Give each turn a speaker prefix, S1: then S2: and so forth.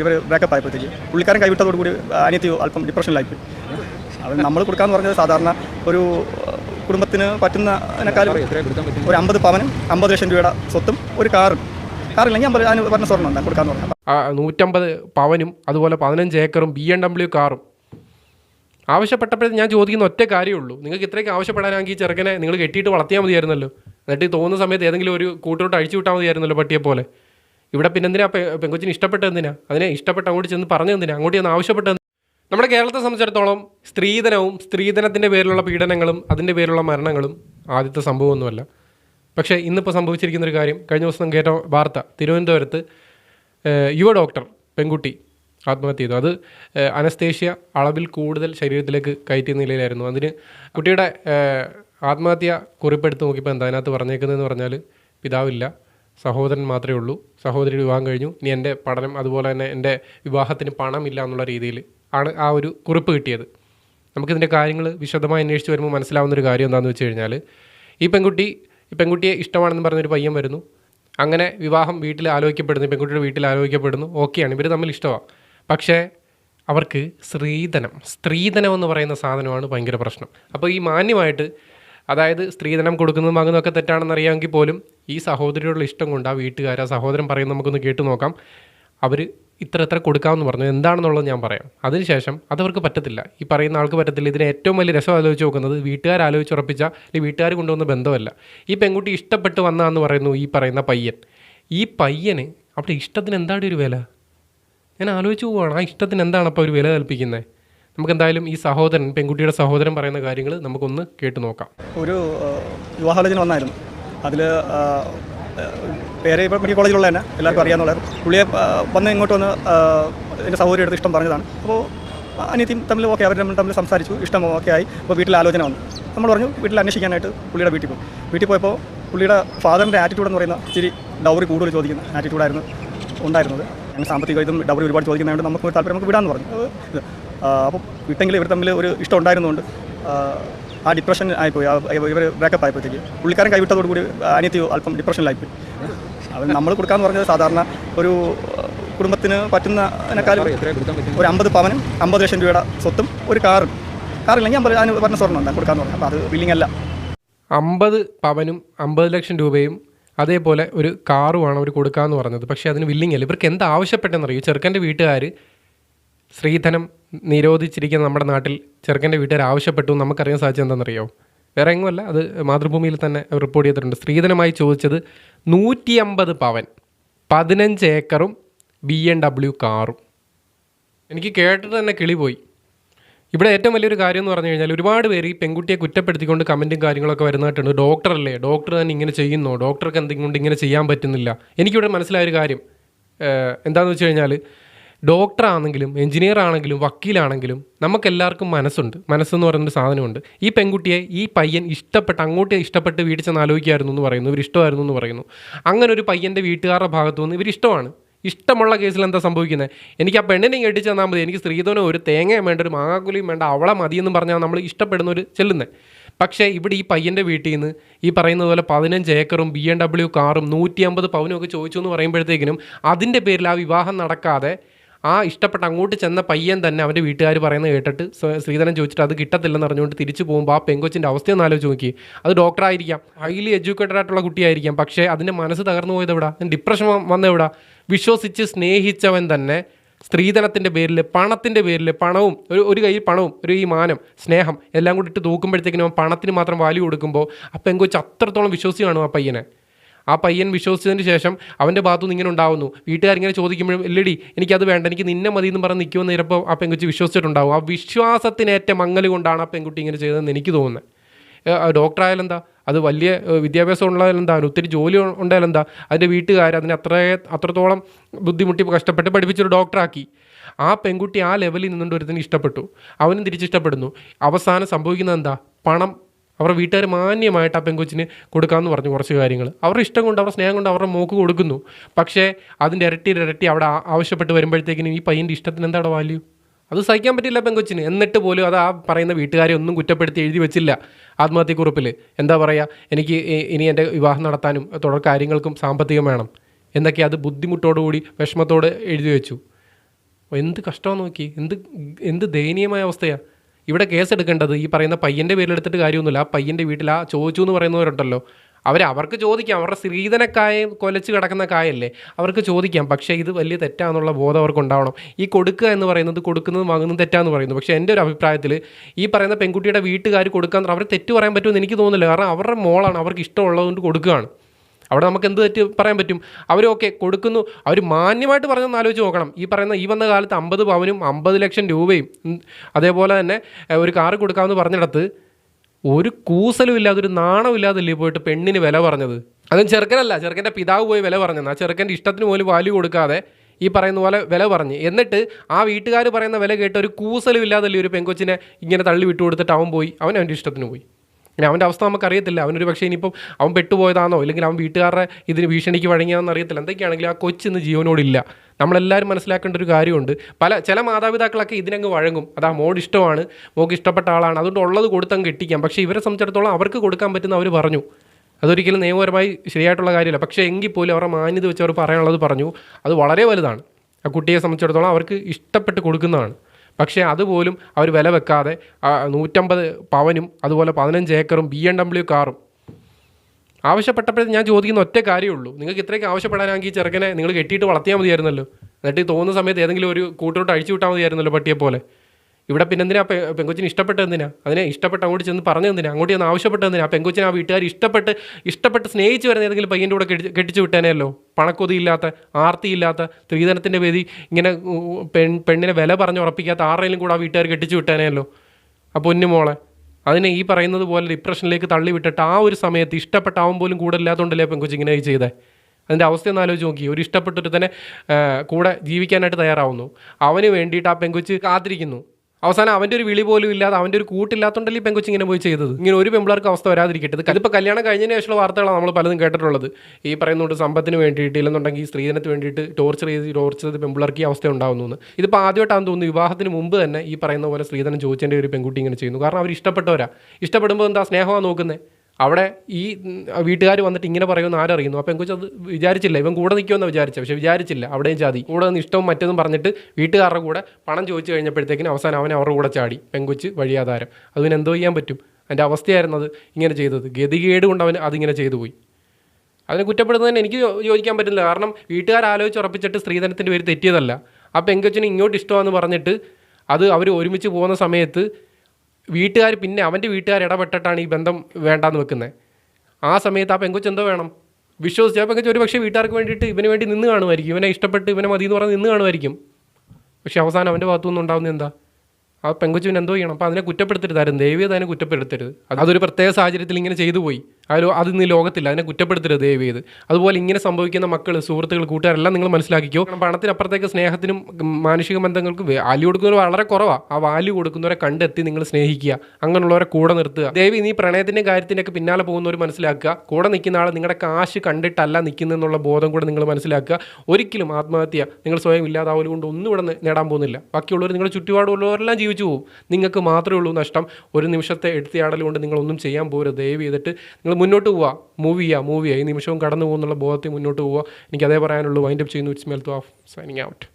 S1: ഇവർ ബ്രേക്കപ്പ് ആയപ്പോഴത്തേക്ക് പുള്ളിക്കാരൻ കൈവിട്ടതോടുകൂടി അനിയത്തി അല്പം ഡിപ്രഷനിലായിപ്പോയി അത് നമ്മൾ കൊടുക്കാന്ന് പറഞ്ഞത് സാധാരണ ഒരു കുടുംബത്തിന് പറ്റുന്നതിനേക്കാളും ഒരു അമ്പത് പവനും അമ്പത് ലക്ഷം രൂപയുടെ സ്വത്തും ഒരു കാറും. കാറില്ലെങ്കിൽ അമ്പത് അതിന് പറഞ്ഞ സ്വർണം ഉണ്ടാകും കൊടുക്കാന്ന് പറഞ്ഞു
S2: ആ, നൂറ്റമ്പത് പവനും അതുപോലെ പതിനഞ്ച് ഏക്കറും ബി എം ഡബ്ല്യു കാറും. ആവശ്യപ്പെട്ടപ്പോഴത്തെ ഞാൻ ചോദിക്കുന്ന ഒറ്റ കാര്യമേ ഉള്ളൂ നിങ്ങൾക്ക് ഇത്രയ്ക്ക് ആവശ്യപ്പെടാനാണെങ്കിൽ ചെറുക്കനെ നിങ്ങൾ കെട്ടിയിട്ട് വളർത്തിയാൽ മതിയായിരുന്നല്ലോ. എന്നിട്ട് തോന്നുന്ന സമയത്ത് ഏതെങ്കിലും ഒരു കൂട്ടിലോട്ട് അഴിച്ചു വിട്ടാൽ മതിയായിരുന്നല്ലോ പട്ടിയെ പോലെ ഇവിടെ പിന്നെ എന്തിനാ പെങ്കൊച്ചിന് ഇഷ്ടപ്പെട്ട എന്തിനാ? അതിനെ ഇഷ്ടപ്പെട്ട അങ്ങോട്ട് ചെന്ന് പറഞ്ഞു എന്തിനാ? അങ്ങോട്ട് ചെന്ന് ആവശ്യപ്പെട്ട നമ്മുടെ കേരളത്തെ സംബന്ധിച്ചിടത്തോളം സ്ത്രീധനവും സ്ത്രീധനത്തിന്റെ പേരിലുള്ള പീഡനങ്ങളും അതിന്റെ പേരിലുള്ള മരണങ്ങളും ആദ്യത്തെ സംഭവമൊന്നുമല്ല. പക്ഷേ ഇന്നിപ്പോൾ സംഭവിച്ചിരിക്കുന്ന ഒരു കാര്യം കഴിഞ്ഞ ദിവസം കേട്ട വാർത്ത. തിരുവനന്തപുരത്ത് യുവ ഡോക്ടർ പെൺകുട്ടി ആത്മഹത്യ ചെയ്തു. അത് അനസ്തേഷ്യ അളവിൽ കൂടുതൽ ശരീരത്തിലേക്ക് കയറ്റിയ നിലയിലായിരുന്നു. അതിന് കുട്ടിയുടെ ആത്മഹത്യ കുറിപ്പെടുത്ത് നോക്കിയപ്പോൾ എന്താ അതിനകത്ത് പറഞ്ഞേക്കുന്നതെന്ന് പറഞ്ഞാൽ പിതാവില്ല. സഹോദരൻ മാത്രമേ ഉള്ളൂ. സഹോദരി വിവാഹം കഴിഞ്ഞു. ഇനി എന്റെ പഠനം അതുപോലെ തന്നെ എന്റെ വിവാഹത്തിന് പണമില്ല എന്നുള്ള രീതിയിൽ ആണ് ആ ഒരു കുറിപ്പ് കിട്ടിയത്. നമുക്കിതിന്റെ കാര്യങ്ങൾ വിശദമായി അന്വേഷിച്ച് വരുമ്പോൾ മനസ്സിലാവുന്ന ഒരു കാര്യം എന്താണെന്ന് വെച്ച് കഴിഞ്ഞാൽ ഈ പെൺകുട്ടി ഈ പെൺകുട്ടിയെ ഇഷ്ടമാണെന്ന് പറഞ്ഞൊരു പയ്യൻ വരുന്നു. അങ്ങനെ വിവാഹം വീട്ടിൽ ആലോചിക്കപ്പെടുന്നു. പെൺകുട്ടിയുടെ വീട്ടിൽ ആലോചിക്കപ്പെടുന്നു. ഓക്കെയാണ്. ഇവർ തമ്മിൽ ഇഷ്ടമാണ് പക്ഷേ അവർക്ക് സ്ത്രീധനം സ്ത്രീധനം എന്ന് പറയുന്ന സാധനമാണ് ഭയങ്കര പ്രശ്നം. അപ്പോൾ ഈ മാന്യമായിട്ട് അതായത് സ്ത്രീധനം കൊടുക്കുന്നതും വാങ്ങുന്നതൊക്കെ തെറ്റാണെന്ന് അറിയാമെങ്കിൽ പോലും ഈ സഹോദരിയോടുള്ള ഇഷ്ടം കൊണ്ട് ആ വീട്ടുകാർ ആ സഹോദരൻ പറയുന്നത് നമുക്കൊന്ന് കേട്ട് നോക്കാം. അവർ ഇത്ര എത്ര കൊടുക്കാമെന്ന് പറഞ്ഞു. എന്താണെന്നുള്ളത് ഞാൻ പറയാം. അതിനുശേഷം അതവർക്ക് പറ്റത്തില്ല. ഈ പറയുന്ന ആൾക്ക് പറ്റത്തില്ല. ഇതിന് ഏറ്റവും വലിയ രസം ആലോചിച്ച് നോക്കുന്നത് വീട്ടുകാർ ആലോചിച്ചുറപ്പിച്ച അല്ലെങ്കിൽ വീട്ടുകാർ കൊണ്ടുവന്ന ബന്ധമല്ല. ഈ പെൺകുട്ടി ഇഷ്ടപ്പെട്ട് വന്നതെന്ന് പറയുന്നു ഈ പറയുന്ന പയ്യൻ. ഈ പയ്യന് അവിടെ ഇഷ്ടത്തിന് എന്താണ് ഒരു വില? ഞാൻ ആലോചിച്ച് പോവുകയാണ് ആ ഇഷ്ടത്തിന് എന്താണ് അപ്പോൾ ഒരു വില കൽപ്പിക്കുന്നത്? നമുക്ക് എന്തായാലും ഈ സഹോദരൻ പെൺകുട്ടിയുടെ സഹോദരൻ പറയുന്ന കാര്യങ്ങൾ നമുക്കൊന്ന് കേട്ടു നോക്കാം.
S1: ഒരു വിവാഹാലോചന വന്നായിരുന്നു. അതിൽ പേരെ ഇപ്പോൾ മെഡിക്കൽ കോളേജിലുള്ള തന്നെ എല്ലാവർക്കും അറിയാമെന്നുള്ള പുള്ളിയെ വന്ന് ഇങ്ങോട്ട് വന്ന് എന്റെ എടുത്ത് ഇഷ്ടം പറഞ്ഞതാണ്. അപ്പോൾ അനിയത്തിയും തമ്മിൽ ഓക്കെ അവർ തമ്മിൽ തമ്മിൽ സംസാരിച്ചു ഇഷ്ടം ഓക്കെ ആയി. അപ്പോൾ വീട്ടിൽ ആലോചന വന്നു. നമ്മൾ പറഞ്ഞു വീട്ടിൽ അന്വേഷിക്കാനായിട്ട് പുള്ളിയുടെ വീട്ടിൽ പോയി വീട്ടിൽ പോയപ്പോൾ പുള്ളിയുടെ ഫാദറിന്റെ ആറ്റിറ്റ്യൂഡ് എന്ന് പറയുന്ന ഇച്ചിരി ഡൗറി കൂടുതൽ ചോദിക്കുന്ന ആറ്റിറ്റ്യൂഡായിരുന്നു ഉണ്ടായിരുന്നത്. അങ്ങനെ സാമ്പത്തിക ഇതും ഡൗറി ഒരുപാട് ചോദിക്കുന്നതുകൊണ്ട് നമുക്ക് താല്പര്യം നമുക്ക് വിടാമെന്ന് പറഞ്ഞു. അപ്പോൾ വിട്ടെങ്കിൽ ഇവർ തമ്മിൽ ഒരു ഇഷ്ടം ഉണ്ടായിരുന്നുകൊണ്ട് ആ, ആ ഡിപ്രഷൻ ആയിപ്പോയി. ഇവർ ബ്രേക്കപ്പ് ആയപ്പോഴത്തേക്ക്. പുള്ളിക്കാരൻ കൈവിട്ടതോടുകൂടി അനിയത്തി അല്പം ഡിപ്രഷനിലായിപ്പോയി അവൻ നമ്മൾ കൊടുക്കാന്ന് പറഞ്ഞത് സാധാരണ ഒരു കുടുംബത്തിന് പറ്റുന്നതിനേക്കാളും ഒരു അമ്പത് പവനും അമ്പത് ലക്ഷം രൂപയുടെ സ്വത്തും ഒരു കാറും. കാറില്ലെങ്കിൽ അമ്പത് അതിന് പറഞ്ഞ സ്വർണം ഉണ്ടാകും കൊടുക്കാന്ന് പറഞ്ഞു അപ്പോൾ അത് ബില്ലിംഗ് അല്ല.
S2: അമ്പത് പവനും അമ്പത് ലക്ഷം രൂപയും അതേപോലെ ഒരു കാറുമാണ് അവർ കൊടുക്കാമെന്ന് പറഞ്ഞത്. പക്ഷേ അതിന് വില്ലിങ്ങല്ല ഇവർക്ക് എന്ത് ആവശ്യപ്പെട്ടെന്നറിയോ? ചെറുക്കന്റെ വീട്ടുകാർ സ്ത്രീധനം നിരോധിച്ചിരിക്കുന്ന നമ്മുടെ നാട്ടിൽ ചെറുക്കന്റെ വീട്ടുകാർ ആവശ്യപ്പെട്ടു നമുക്കറിയാൻ സാധിച്ചത് എന്താണെന്നറിയോ? വേറെ എങ്ങുമല്ല അത് മാതൃഭൂമിയിൽ തന്നെ റിപ്പോർട്ട് ചെയ്തിട്ടുണ്ട്. സ്ത്രീധനമായി ചോദിച്ചത് നൂറ്റി അമ്പത് പവൻ പതിനഞ്ച് ഏക്കറും ബി എൻ ഡബ്ല്യു കാറും. എനിക്ക് കേട്ടിട്ട് തന്നെ കിളി പോയി. ഇവിടെ ഏറ്റവും വലിയൊരു കാര്യം എന്ന് പറഞ്ഞു കഴിഞ്ഞാൽ ഒരുപാട് പേര് ഈ പെൺകുട്ടിയെ കുറ്റപ്പെടുത്തിക്കൊണ്ട് കമന്റും കാര്യങ്ങളൊക്കെ വരുന്നതായിട്ടുണ്ട്. ഡോക്ടറല്ലേ? ഡോക്ടർ തന്നെ ഇങ്ങനെ ചെയ്യുന്നു? ഡോക്ടർക്ക് എന്തെങ്കിലും കൊണ്ട് ഇങ്ങനെ ചെയ്യാൻ പറ്റുന്നില്ല? എനിക്കിവിടെ മനസ്സിലായൊരു കാര്യം എന്താണെന്ന് വെച്ച് കഴിഞ്ഞാൽ ഡോക്ടർ ആണെങ്കിലും എഞ്ചിനീയർ ആണെങ്കിലും വക്കീലാണെങ്കിലും നമുക്കെല്ലാവർക്കും മനസ്സുണ്ട്. മനസ്സെന്ന് പറയുന്നൊരു സാധനമുണ്ട്. ഈ പെൺകുട്ടിയെ ഈ പയ്യൻ ഇഷ്ടപ്പെട്ട് അങ്ങോട്ട് ഇഷ്ടപ്പെട്ട് വീട്ടിൽ ചെന്ന് ആലോചിക്കായിരുന്നു എന്ന് പറയുന്നു. ഇവർ ഇഷ്ടമായിരുന്നു എന്ന് പറയുന്നു. അങ്ങനെ ഒരു പയ്യന്റെ വീട്ടുകാരുടെ ഭാഗത്തു നിന്ന് ഇവർ ഇഷ്ടമാണ് ഇഷ്ടമുള്ള കേസിൽ എന്താ സംഭവിക്കുന്നത് എനിക്ക് ആ പെണ്ണിനെ കെട്ടിച്ച് തന്നാൽ മതി. എനിക്ക് സ്ത്രീധനം ഒരു തേങ്ങയും വേണ്ട ഒരു മാങ്ങാക്കുലിയും വേണ്ട അവളെ മതിയെന്നും പറഞ്ഞാൽ നമ്മൾ ഇഷ്ടപ്പെടുന്ന ഒരു ചെല്ലുന്നത് പക്ഷേ ഇവിടെ ഈ പയ്യന്റെ വീട്ടിൽ നിന്ന് ഈ പറയുന്നത് പോലെ പതിനഞ്ച് ഏക്കറും ബി എം ഡബ്ല്യു കാറും നൂറ്റി അമ്പത് പവനും ഒക്കെ ചോദിച്ചു എന്ന് പറയുമ്പോഴത്തേക്കിനും അതിന്റെ പേരിൽ ആ വിവാഹം നടക്കാതെ ആ ഇഷ്ടപ്പെട്ട അങ്ങോട്ട് ചെന്ന പയ്യൻ തന്നെ അവന്റെ വീട്ടുകാർ പറയുന്നത് കേട്ടിട്ട് ശ്രീധരൻ ചോദിച്ചിട്ട് അത് കിട്ടത്തില്ലെന്ന് അറിഞ്ഞുകൊണ്ട് തിരിച്ചു പോകുമ്പോൾ ആ പെങ്കൊച്ചിന്റെ അവസ്ഥ ഒന്ന് ആലോചിച്ച് നോക്കി. അത് ഡോക്ടറായിരിക്കാം ഹൈലി എഡ്യൂക്കേറ്റഡ് ആയിട്ടുള്ള കുട്ടിയായിരിക്കാം. പക്ഷേ അതിന്റെ മനസ്സ് തകർന്നു പോയത് എവിടെ? ഡിപ്രഷൻ വന്നെവിടെ വിശ്വസിച്ച് സ്നേഹിച്ചവൻ തന്നെ സ്ത്രീധനത്തിന്റെ പേരിൽ പണത്തിന്റെ പേരിൽ പണവും ഒരു ഒരു കയ്യിൽ പണവും ഒരു ഈ മാനം സ്നേഹം എല്ലാം കൂടി ഇട്ട് തൂക്കുമ്പോഴത്തേക്കിനും പണത്തിന് മാത്രം വാല്യൂ കൊടുക്കുമ്പോൾ ആ എങ്കോച്ച് അത്രത്തോളം വിശ്വസിക്കുകയാണ് ആ പയ്യനെ? ആ പയ്യൻ വിശ്വസിച്ചതിന് ശേഷം അവന്റെ ഭാഗത്തുനിന്ന് ഇങ്ങനെ ഉണ്ടാവുന്നു. വീട്ടുകാരിങ്ങനെ ചോദിക്കുമ്പോഴും ഇല്ലടി എനിക്കത് വേണ്ട എനിക്ക് നിന്നെ മതി എന്ന് പറഞ്ഞ് നിൽക്കുമെന്ന് ചിലപ്പോൾ ആ പെൺകുട്ടി വിശ്വസിച്ചിട്ടുണ്ടാവും. ആ വിശ്വാസത്തിനേറ്റ മങ്ങൽ കൊണ്ടാണ് ആ പെൺകുട്ടി ഇങ്ങനെ ചെയ്തതെന്ന് എനിക്ക് തോന്നുന്നത്. ഡോക്ടറായാലും എന്താ? അത് വലിയ വിദ്യാഭ്യാസം ഉള്ളതിൽ എന്താ? ഒത്തിരി ജോലി ഉണ്ടായാലും എന്താ? അതിന്റെ വീട്ടുകാർ അതിനെ അത്ര അത്രത്തോളം ബുദ്ധിമുട്ടി കഷ്ടപ്പെട്ട് പഠിപ്പിച്ചൊരു ഡോക്ടറാക്കി ആ പെൺകുട്ടി ആ ലെവലിൽ നിന്നുകൊണ്ട് ഒരുത്തിന് ഇഷ്ടപ്പെട്ടു. അവനും തിരിച്ചിഷ്ടപ്പെടുന്നു. അവസാനം സംഭവിക്കുന്നത് എന്താ? പണം അവരുടെ വീട്ടുകാർ മാന്യമായിട്ട് ആ പെങ്കൊച്ചിന് കൊടുക്കാമെന്ന് പറഞ്ഞു കുറച്ച് കാര്യങ്ങൾ. അവരുടെ ഇഷ്ടം കൊണ്ട് അവരുടെ സ്നേഹം കൊണ്ട് അവരുടെ മോക്ക് കൊടുക്കുന്നു. പക്ഷേ അതിന്റെ ഇരട്ടി ഇരട്ടി അവിടെ ആവശ്യപ്പെട്ട് വരുമ്പോഴത്തേക്കിനും ഈ പയ്യന്റെ ഇഷ്ടത്തിന് എന്താണ് വാല്യൂ അത് സഹിക്കാൻ പറ്റില്ല പെങ്കൊച്ചിന്. എന്നിട്ട് പോലും അത് ആ പറയുന്ന വീട്ടുകാരെ ഒന്നും കുറ്റപ്പെടുത്തി എഴുതി വെച്ചില്ല ആത്മഹത്യക്കുറിപ്പിൽ എന്താ പറയുക എനിക്ക് ഇനി എന്റെ വിവാഹം നടത്താനും തുടർ കാര്യങ്ങൾക്കും സാമ്പത്തികം വേണം. എന്നൊക്കെ അത് ബുദ്ധിമുട്ടോടുകൂടി വിഷമത്തോടെ എഴുതി വെച്ചു. എന്ത് കഷ്ടമാണ് നോക്കി. എന്ത് എന്ത് ദയനീയമായ അവസ്ഥയാണ് ഇവിടെ കേസ് എടുക്കേണ്ടത് ഈ പറയുന്ന പയ്യന്റെ പേരിലെടുത്തിട്ട് കാര്യമൊന്നുമില്ല. ആ പയ്യന്റെ വീട്ടിൽ ആ ചോദിച്ചു എന്ന് പറയുന്നവരുണ്ടല്ലോ. അവർ അവർക്ക് ചോദിക്കാം. അവരുടെ സ്ത്രീധനക്കായ കൊലച്ച് കിടക്കുന്ന കായല്ലേ? അവർക്ക് ചോദിക്കാം. പക്ഷേ ഇത് വലിയ തെറ്റാന്നുള്ള ബോധം അവർക്ക് ഉണ്ടാവണം ഈ കൊടുക്കുക എന്ന് പറയുന്നത് കൊടുക്കുന്നതും വാങ്ങുന്നതും തെറ്റാന്ന് പറയുന്നു. പക്ഷേ എന്റെ ഒരു അഭിപ്രായത്തിൽ ഈ പറയുന്ന പെൺകുട്ടിയുടെ വീട്ടുകാർ കൊടുക്കാൻ അവർ തെറ്റ് പറയാൻ പറ്റുമെന്ന് എനിക്ക് തോന്നുന്നില്ല. കാരണം അവരുടെ മോളാണ്. അവർക്ക് ഇഷ്ടമുള്ളതുകൊണ്ട് കൊടുക്കുകയാണ്. അവിടെ നമുക്ക് എന്ത് തെറ്റ് പറയാൻ പറ്റും? അവരൊക്കെ കൊടുക്കുന്നു. അവർ മാന്യമായിട്ട് പറഞ്ഞൊന്ന് ആലോചിച്ച് നോക്കണം. ഈ പറയുന്ന ഈ വന്ന കാലത്ത് അമ്പത് പവനും അമ്പത് ലക്ഷം രൂപയും അതേപോലെ തന്നെ ഒരു കാറ് കൊടുക്കാമെന്ന് പറഞ്ഞിടത്ത് ഒരു കൂസലും ഇല്ലാതെ ഒരു നാണവും ഇല്ലാതല്ലേ പോയിട്ട് പെണ്ണിന് വില പറഞ്ഞത്? അതും ചെറുക്കനല്ല ചെറുക്കന്റെ പിതാവ് പോയി വില പറഞ്ഞത് ആ ചെറുക്കന്റെ ഇഷ്ടത്തിന് പോലും വാല്യൂ കൊടുക്കാതെ ഈ പറയുന്ന പോലെ വില പറഞ്ഞ്. എന്നിട്ട് ആ വീട്ടുകാർ പറയുന്ന വില കേട്ട് ഒരു കൂസലും ഇല്ലാതല്ലേ ഒരു പെങ്കൊച്ചിനെ ഇങ്ങനെ തള്ളി വിട്ടു കൊടുത്തിട്ട് അവൻ പോയി. അവൻ അവന്റെ ഇഷ്ടത്തിന് പോയി. ഇനി അവന്റെ അവസ്ഥ നമുക്കറിയത്തില്ല. അവനൊരു പക്ഷേ ഇനിയിപ്പം അവൻ പെട്ടുപോയതാണോ? അല്ലെങ്കിൽ അവൻ വീട്ടുകാരുടെ ഇതിന് ഭീഷണിക്ക് വഴങ്ങിയാണെന്ന് അറിയത്തില്ല എന്തൊക്കെയാണെങ്കിലും ആ കൊച്ചിന്ന് ജീവനോടില്ല. നമ്മളെല്ലാവരും മനസ്സിലാക്കേണ്ട ഒരു കാര്യമുണ്ട്. പല ചില മാതാപിതാക്കളൊക്കെ ഇതിനങ്ങ് വഴങ്ങും. അതാ മോഡ് ഇഷ്ടമാണ്. മോക്ക് ഇഷ്ടപ്പെട്ട ആളാണ്. അതുകൊണ്ട് ഉള്ളത് കൊടുത്തങ്ങ് കെട്ടിക്കാം. പക്ഷേ ഇവരെ സംബന്ധിച്ചിടത്തോളം അവർക്ക് കൊടുക്കാൻ പറ്റുന്ന അവർ പറഞ്ഞു. അതൊരിക്കലും നിയമപരമായി ശരിയായിട്ടുള്ള കാര്യമല്ല. പക്ഷേ എങ്കിൽ പോലും അവരുടെ മാന്യത വെച്ച് അവർ പറയാനുള്ളത് പറഞ്ഞു. അത് വളരെ വലുതാണ്. ആ കുട്ടിയെ സംബന്ധിച്ചിടത്തോളം അവർക്ക് ഇഷ്ടപ്പെട്ട് കൊടുക്കുന്നതാണ്. പക്ഷേ അതുപോലും അവർ വില വെക്കാതെ നൂറ്റമ്പത് പവനും അതുപോലെ പതിനഞ്ച് ഏക്കറും ബി എം ഡബ്ല്യു കാറും. ആവശ്യപ്പെട്ടപ്പോഴേ ഞാൻ ചോദിക്കുന്ന ഒറ്റ കാര്യമേ ഉള്ളൂ. നിങ്ങൾക്ക് ഇത്രയൊക്കെ ആവശ്യപ്പെടാനാണെങ്കിൽ ഈ ചെറുക്കനെ നിങ്ങൾ കെട്ടിയിട്ട് വളർത്തിയാൽ മതിയായിരുന്നല്ലോ. എന്നിട്ട് തോന്നുന്ന സമയത്ത് ഏതെങ്കിലും ഒരു കൂട്ടോട്ട് അഴിച്ചു വിട്ടാൽ മതിയായിരുന്നല്ലോ പട്ടിയെ പോലെ ഇവിടെ പിന്നെ എന്തിനാ പെങ്കൊച്ചിന് ഇഷ്ടപ്പെട്ട എന്തിനാ? അതിനെ ഇഷ്ടപ്പെട്ട് അങ്ങോട്ട് ചെന്ന് പറഞ്ഞു എന്തിനാ? അങ്ങോട്ട് ചെന്ന് ആവശ്യപ്പെട്ട എന്തിനാ? പെങ്കൊച്ചിനെ ആ വീട്ടുകാർ ഇഷ്ടപ്പെട്ട് ഇഷ്ടപ്പെട്ട് സ്നേഹിച്ച് വരുന്ന ഏതെങ്കിലും പയ്യന്റെ കൂടെ കെട്ടി കെട്ടിച്ചു വിട്ടേനെയല്ലോ? പണക്കൊതിയില്ലാത്ത ആർത്തിയില്ലാത്ത സ്ത്രീധനത്തിന്റെ വേദി ഇങ്ങനെ പെൺ പെണ്ണിനെ വില പറഞ്ഞ് ഉറപ്പിക്കാത്ത ആരെങ്കിലും കൂടെ ആ വീട്ടുകാർ കെട്ടിച്ചു വിട്ടേനെയല്ലോ? ആ പൊന്നു മോളെ അതിനെ ഈ പറയുന്നത് പോലെ ഡിപ്രഷനിലേക്ക് തള്ളി വിട്ടിട്ട് ആ ഒരു സമയത്ത് ഇഷ്ടപ്പെട്ടാവും പോലും കൂടെ ഇല്ലാത്തതുകൊണ്ടല്ലേ പെങ്കൊച്ചി ഇങ്ങനെ ചെയ്തേ? അതിന്റെ അവസ്ഥ ഒന്ന് ആലോചിച്ച് നോക്കി. ഒരു ഇഷ്ടപ്പെട്ടൊരു തന്നെ കൂടെ ജീവിക്കാനായിട്ട് തയ്യാറാവുന്നു. അവന് വേണ്ടിയിട്ട് ആ പെങ്കൊച്ച് കാത്തിരിക്കുന്നു. അവസാനം അവന്റെ ഒരു വിളി പോലും ഇല്ലാതെ അവന്റെ ഒരു കൂട്ടില്ലാത്തതുകൊണ്ടല്ലേ ഈ പെങ്കൊച്ച് ഇങ്ങനെ പോയി ചെയ്തത്? ഇങ്ങനെ ഒരു പെമ്പിളർക്ക് അവസ്ഥ വരാതിരിക്കട്ടെ. ഇത് കല്യാണം കഴിഞ്ഞതിന് ശേഷമുള്ള വാർത്തകളാണ് നമ്മൾ പലതും കേട്ടിട്ടുള്ളത്. ഈ പറയുന്നുണ്ട് സമ്പത്തിന് വേണ്ടിയിട്ട് ഇല്ലെന്നുണ്ടെങ്കിൽ സ്ത്രീധനത്തിന് വേണ്ടിയിട്ട് ടോർച്ചർ ചെയ്ത് ടോർച്ചർ ചെയ്ത് പെമ്പിളർക്ക് ഈ അവസ്ഥ ഉണ്ടാവുന്നു ഇതിപ്പോൾ ആദ്യമായിട്ടാണ് തോന്നുന്നു വിവാഹത്തിന് മുമ്പ് തന്നെ ഈ പറയുന്ന പോലെ സ്ത്രീധനം ചോദിച്ചതിന്റെ ഒരു പെൺകുട്ടി ഇങ്ങനെ ചെയ്യുന്നു. കാരണം അവർ ഇഷ്ടപ്പെട്ടവരാ ഇഷ്ടപ്പെടുമ്പോൾ എന്താ സ്നേഹമാണ് നോക്കുന്നത് അവിടെ ഈ വീട്ടുകാർ വന്നിട്ട് ഇങ്ങനെ പറയുമെന്ന് ആരറിയുന്നു അപ്പോൾ എങ്കിൽ അത് വിചാരിച്ചില്ല. ഇവൻ കൂടെ നിൽക്കുമെന്ന് വിചാരിച്ച. പക്ഷേ വിചാരിച്ചില്ല. അവിടെയും ചാതി കൂടെ നിന്ന് ഇഷ്ടവും മറ്റൊന്നും പറഞ്ഞിട്ട് വീട്ടുകാരുടെ കൂടെ പണം ചോദിച്ചു കഴിഞ്ഞപ്പോഴത്തേക്കിന് അവസാനം അവൻ അവരുടെ കൂടെ ചാടി. പെങ്കുച്ച് വഴിയാധാരം. അതിന് എന്തോ ചെയ്യാൻ പറ്റും? അതിന്റെ അത് ഇങ്ങനെ ചെയ്തത്. ഗതികേട് കൊണ്ട് അവൻ അതിങ്ങനെ ചെയ്തു പോയി. അതിനെ കുറ്റപ്പെടുന്നതിന് എനിക്ക് യോജിക്കാൻ പറ്റില്ല. കാരണം വീട്ടുകാർ ആലോചിച്ച് ഉറപ്പിച്ചിട്ട് സ്ത്രീധനത്തിന്റെ പേര് തെറ്റിയതല്ല. ആ പെങ്കൊച്ചിന് ഇങ്ങോട്ട് ഇഷ്ടമാണെന്ന് പറഞ്ഞിട്ട് അത് അവർ ഒരുമിച്ച് പോകുന്ന സമയത്ത് വീട്ടുകാർ പിന്നെ അവന്റെ വീട്ടുകാർ ഇടപെട്ടിട്ടാണ് ഈ ബന്ധം വേണ്ടാന്ന് വെക്കുന്നത് ആ സമയത്ത് ആ പെങ്കൊച്ച് എന്തോ വേണം. വിശ്വസിച്ച് ആ പെങ്കൊച്ച് ഒരു പക്ഷേ വീട്ടുകാർക്ക് വേണ്ടിയിട്ട് ഇവന് വേണ്ടി നിന്ന് കാണുമായിരിക്കും. ഇവനെ ഇഷ്ടപ്പെട്ട് ഇവനെ മതി എന്ന് പറഞ്ഞ് നിന്ന് കാണുമായിരിക്കും. പക്ഷെ അവസാനം അവന്റെ ഭാഗത്തുനിന്ന് ഉണ്ടാകുന്നത് എന്താ? ആ പെങ്കൊച്ചുവിന് എന്തോ ചെയ്യണം. അപ്പോൾ അതിനെ കുറ്റപ്പെടുത്തരുത്. ആരും ദൈവീയത അതിനെ കുറ്റപ്പെടുത്തരുത്. അത് അതൊരു പ്രത്യേക സാഹചര്യത്തിൽ ഇങ്ങനെ ചെയ്തു പോയി. അത് ഈ ലോകത്തില്ല. അതിനെ കുറ്റപ്പെടുത്തരുത് ദയവ് ചെയ്ത് അതുപോലെ ഇങ്ങനെ സംഭവിക്കുന്ന മക്കൾ സുഹൃത്തുക്കൾ കൂട്ടുകാരെല്ലാം നിങ്ങൾ മനസ്സിലാക്കിക്കോ. പണത്തിനപ്പുറത്തേക്ക് സ്നേഹത്തിനും മാനുഷിക ബന്ധങ്ങൾക്കും വാല്യൂ കൊടുക്കുന്നവർ വളരെ കുറവാണ് ആ വാല്യൂ കൊടുക്കുന്നവരെ കണ്ടെത്തി നിങ്ങൾ സ്നേഹിക്കുക. അങ്ങനെയുള്ളവരെ കൂടെ നിർത്തുക. ദേവി നീ പ്രണയത്തിന്റെ കാര്യത്തിനൊക്കെ പിന്നാലെ പോകുന്നവർ മനസ്സിലാക്കുക. കൂടെ നിൽക്കുന്ന ആൾ നിങ്ങളുടെ കാശ് കണ്ടിട്ടല്ല നിൽക്കുന്നതെന്നുള്ള ബോധം കൂടെ നിങ്ങൾ മനസ്സിലാക്കുക. ഒരിക്കലും ആത്മഹത്യ നിങ്ങൾ സ്വയം ഇല്ലാതാവൽ കൊണ്ട് ഒന്നും ഇവിടെ നേടാൻ പോകുന്നില്ല. ബാക്കിയുള്ളവർ നിങ്ങളുടെ ചുറ്റുപാടുള്ളവരെല്ലാം ജീവിച്ചു പോകും. നിങ്ങൾക്ക് മാത്രമേ ഉള്ളൂ നഷ്ടം. ഒരു നിമിഷത്തെ എടുത്തിയാടൽ കൊണ്ട് നിങ്ങളൊന്നും ചെയ്യാൻ പോരുത്. ദയവ് ചെയ്തിട്ട് മുന്നോട്ട് പോവുക മൂവ് ചെയ്യുക മൂവ് ചെയ്യുക ഈ നിമിഷവും കടന്നു പോകുന്നുള്ള ബോധത്തിൽ മുന്നോട്ട് പോവുക എനിക്ക് അതേ പറയാനുള്ളൂ. വൈൻഡപ്പ് ചെയ്യുന്നു. ഇറ്റ്സ് മെൽത്ത് ഓഫ് സൈനിങ് ഔട്ട്